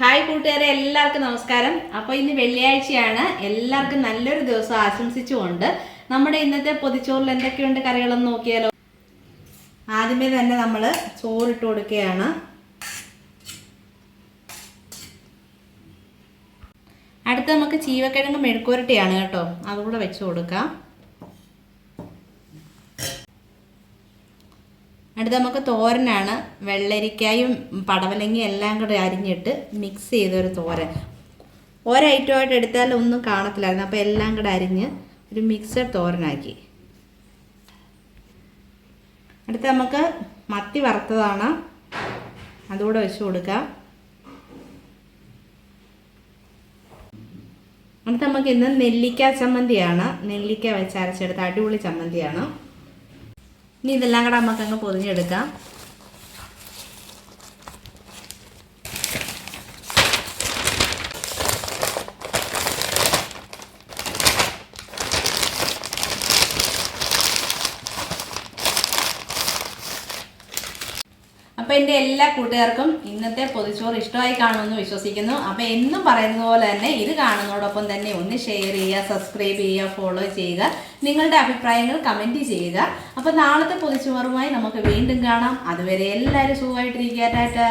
Hi കൂട്ടുകാരെ എല്ലാവർക്കും നമസ്കാരം. അപ്പോൾ ഇന്ന് വെള്ളിയാഴ്ചയാണ്. എല്ലാവർക്കും നല്ലൊരു ദിവസം ആശംസിച്ചുകൊണ്ട് നമ്മുടെ ഇന്നത്തെ പൊതിച്ചോറിൽ എന്തൊക്കെയുണ്ട് കറികളെന്ന് നോക്കിയാലോ? ആദ്യമേ തന്നെ നമ്മൾ ചോറിട്ട് കൊടുക്കുകയാണ്. അടുത്ത നമുക്ക് ചീവക്കിഴങ്ങ് മെഴുക്കുരട്ടിയാണ് കേട്ടോ. അതുകൂടെ വെച്ച് കൊടുക്കാം. അടുത്ത നമുക്ക് തോരനാണ്. വെള്ളരിക്കായും പടവലങ്ങയും എല്ലാം കൂടെ അരിഞ്ഞിട്ട് മിക്സ് ചെയ്തൊരു തോരൻ. ഒരൈറ്റമായിട്ട് എടുത്താൽ ഒന്നും കാണത്തില്ലായിരുന്നു. അപ്പോൾ എല്ലാം കൂടെ അരിഞ്ഞ് ഒരു മിക്സഡ് തോരനാക്കി. അടുത്ത് നമുക്ക് മത്തി വറുത്തതാണ്. അതുകൂടെ വെച്ച് കൊടുക്കാം. അടുത്ത് നമുക്ക് ഇന്ന് നെല്ലിക്ക ചമ്മന്തിയാണ്. നെല്ലിക്ക വെച്ച് അരച്ചെടുത്ത അടിപൊളി ചമ്മന്തിയാണ്. ഇനി ഇതെല്ലാം കൂടെ നമുക്ക് അങ്ങ് പൊതിഞ്ഞെടുക്കാം. അപ്പോൾ എന്റെ എല്ലാ കൂട്ടുകാർക്കും ഇന്നത്തെ പൊതിച്ചോറ് ഇഷ്ടമായി കാണുമെന്ന് വിശ്വസിക്കുന്നു. അപ്പോൾ എന്നും പറയുന്നത് പോലെ തന്നെ ഇത് കാണുന്നതോടൊപ്പം തന്നെ ഒന്ന് ഷെയർ ചെയ്യുക സബ്സ്ക്രൈബ് ചെയ്യുക ഫോളോ ചെയ്യുക നിങ്ങളുടെ അഭിപ്രായങ്ങൾ കമന്റ് ചെയ്യുക. അപ്പോൾ നാളത്തെ പൊതിച്ചോറുമായി നമുക്ക് വീണ്ടും കാണാം. അതുവരെ എല്ലാവരും സുഖമായിട്ടിരിക്കുക. ടാറ്റാ.